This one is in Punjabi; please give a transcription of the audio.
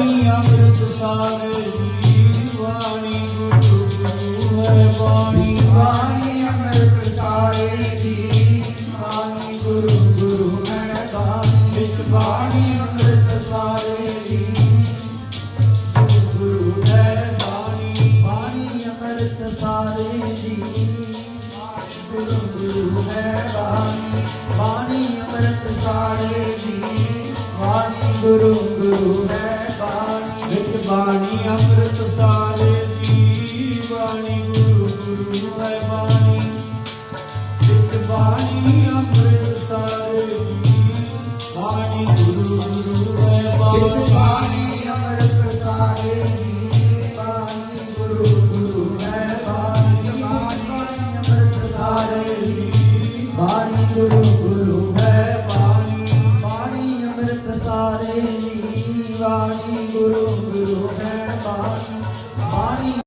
ਬਾਣੀ ਅੰਮ੍ਰਿਤ ਸਾਰੇ ਜੀ ਬਾਣੀ ਗੁਰੂ ਗੁਰੂ ਹੈ ਬਾਣੀ ਬਾਣੀ ਅੰਮ੍ਰਿਤ ਸਾਰੇ ਜੀ ਬਾਣੀ ਗੁਰੂ ਗੁਰੂ ਹੈ ਬਾਣੀ ਵਿੱਚ ਬਾਣੀ ਅੰਮ੍ਰਿਤ ਸਾਰੇ ਦੀ ਗੁਰੂ ਹੈ ਬਾਣੀ ਬਾਣੀ ਅੰਮ੍ਰਿਤ ਸਾਰੇ ਜੀ ਗੁਰੂ ਗੁਰੂ ਹੈ ਬਾਣੀ ਬਾਣੀ ਅੰਮ੍ਰਿਤ ਸਾਰੇ ਜੀ ਬਾਣੀ ਗੁਰੂ ਗੁਰੂ ਹੈ ਬਾਣੀ ਅੰਮ੍ਰਿਤ ਤਾਰੇ ਜੀ ਬਾਣੀ, ਗੁਰੂ ਗੁਰੂ ਹੈ ਬਾਣੀ। ਵਿੱਚ ਬਾਣੀ ਅੰਮ੍ਰਿਤ ਤਾਰੇ ਜੀ ਬਾਣੀ, ਗੁਰੂ ਗੁਰੂ ਹੈ ਬਾਣੀ। ਬਾਣੀ ਅੰਮ੍ਰਿਤ ਸਾਰੇ ਜੀ ਬਾਣੀ, ਗੁਰੂ ਗੁਰੂ ਹੈ ਬਾਣੀ। ਬਾਣੀ ਅੰਮ੍ਰਿਤ ਸਾਰੇ ਜੀ ਬਾਣੀ, ਗੁਰੂ ਗੁਰੂ ਹੈ ਬਾਣੀ। ਬਾਣੀ ਅੰਮ੍ਰਿਤ ਤਾਰੇ ਜੀ ਬਾਣੀ। ਗੁਰੂ ਗੁਰੂ ਹੈ ਬਾਣੀ